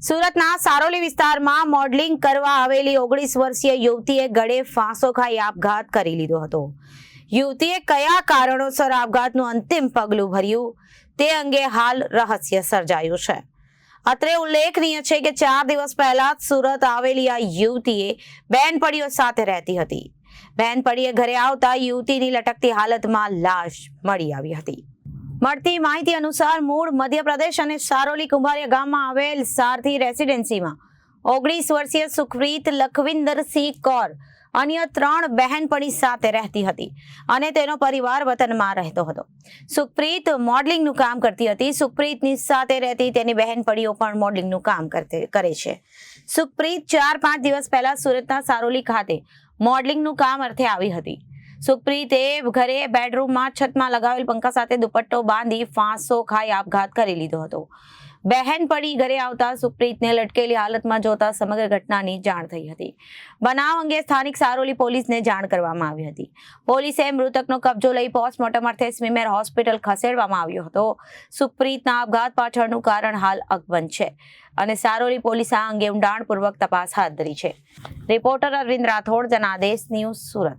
સુરતના સારોલી વિસ્તારમાં મોડલિંગ કરવા આવેલી ઓગણીસ વર્ષીય યુવતીએ ગળે ફાંસો ખાઈ આપઘાત કરી લીધો હતો. યુવતીએ કયા કારણોસર આપઘાતનું અંતિમ પગલું ભર્યું તે અંગે હાલ રહસ્ય સર્જાયું છે. અત્રે ઉલ્લેખનીય છે કે ચાર દિવસ પહેલા સુરત આવેલી આ યુવતીએ બેનપડીઓ સાથે રહેતી હતી. બેનપડીએ ઘરે આવતા યુવતીની લટકતી હાલતમાં લાશ મળી આવી હતી. મળતી માહિતી અનુસાર મૂળ મધ્યપ્રદેશ અને સારોલી કુંભારિયા ગામમાં આવેલ સારથી રેસિડેન્સીમાં ઓગણીસ વર્ષીય સુખપ્રીત લખવિંદરસિંહ કૌર અન્ય ત્રણ બહેનપણી સાથે રહેતી હતી અને તેનો પરિવાર વતનમાં રહેતો હતો. સુખપ્રીત મોડલિંગનું કામ કરતી હતી. સુખપ્રીતની સાથે રહેતી તેની બહેનપણીઓ પણ મોડલિંગનું કામ કરે છે. સુખપ્રીત ચાર પાંચ દિવસ પહેલા સુરતના સારોલી ખાતે મોડલિંગનું કામ અર્થે આવી હતી. સુખપ્રીતે ઘરે બેડરૂમમાં છતમાં લગાવેલ પંખા સાથે દુપટ્ટો બાંધી ફાંસો ખાઈ આપઘાત કરી લીધો હતો. બહેન પડી ઘરે આવતા સુપ્રીતને લટકેલી હાલતમાં જોતા સમગ્ર ઘટનાની જાણ થઈ હતી. બનાવ અંગે સ્થાનિક સારોલી પોલીસને જાણ કરવામાં આવી હતી. પોલીસે મૃતકનો કબજો લઈ પોસ્ટમોર્ટમ અર્થે સ્મીમેર હોસ્પિટલ ખસેડવામાં આવ્યો હતો. સુખપ્રીતના આપઘાત પાછળનું કારણ હાલ અકબંધ છે અને સારોલી પોલીસ આ અંગે ઊંડાણપૂર્વક તપાસ હાથ ધરી છે. Reporter Arvind Rathod, Janadesh news Surat.